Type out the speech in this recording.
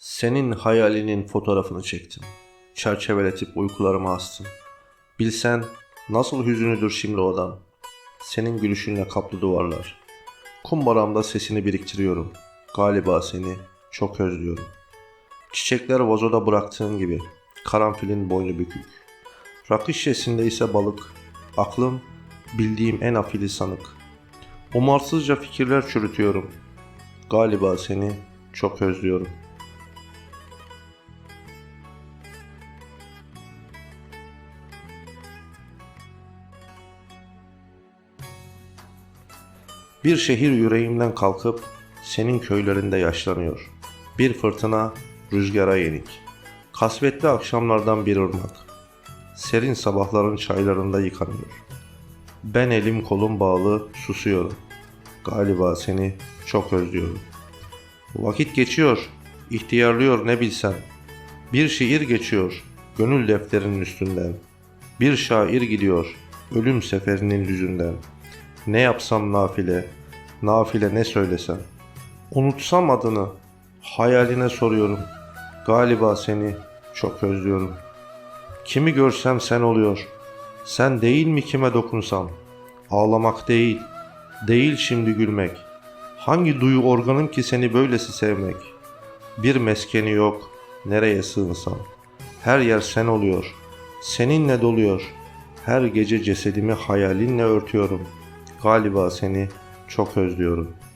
Senin hayalinin fotoğrafını çektim. Çerçeveletip uykularıma astım. Bilsen nasıl hüzünlüdür şimdi odam. Senin gülüşünle kaplı duvarlar. Kumbaramda sesini biriktiriyorum. Galiba seni çok özlüyorum. Çiçekler vazoda bıraktığın gibi. Karanfilin boynu bükük. Rakı şişesinde ise balık. Aklım bildiğim en afili sanık. Umarsızca fikirler çürütüyorum. Galiba seni çok özlüyorum. Bir şehir yüreğimden kalkıp senin köylerinde yaşlanıyor. Bir fırtına rüzgara yenik. Kasvetli akşamlardan bir ırmak. Serin sabahların çaylarında yıkanıyor. Ben elim kolum bağlı susuyorum. Galiba seni çok özlüyorum. Vakit geçiyor, ihtiyarlıyor ne bilsen. Bir şiir geçiyor, gönül defterinin üstünden. Bir şair gidiyor, ölüm seferinin düzünden. Ne yapsam nafile, nafile ne söylesem. Unutsam adını, hayaline soruyorum. Galiba seni çok özlüyorum. Kimi görsem sen oluyor. Sen değil mi kime dokunsam? Ağlamak değil, değil şimdi gülmek. Hangi duyu organın ki seni böylesi sevmek? Bir meskeni yok, nereye sığınsam? Her yer sen oluyor, seninle doluyor. Her gece cesedimi hayalinle örtüyorum. Galiba seni çok özlüyorum.''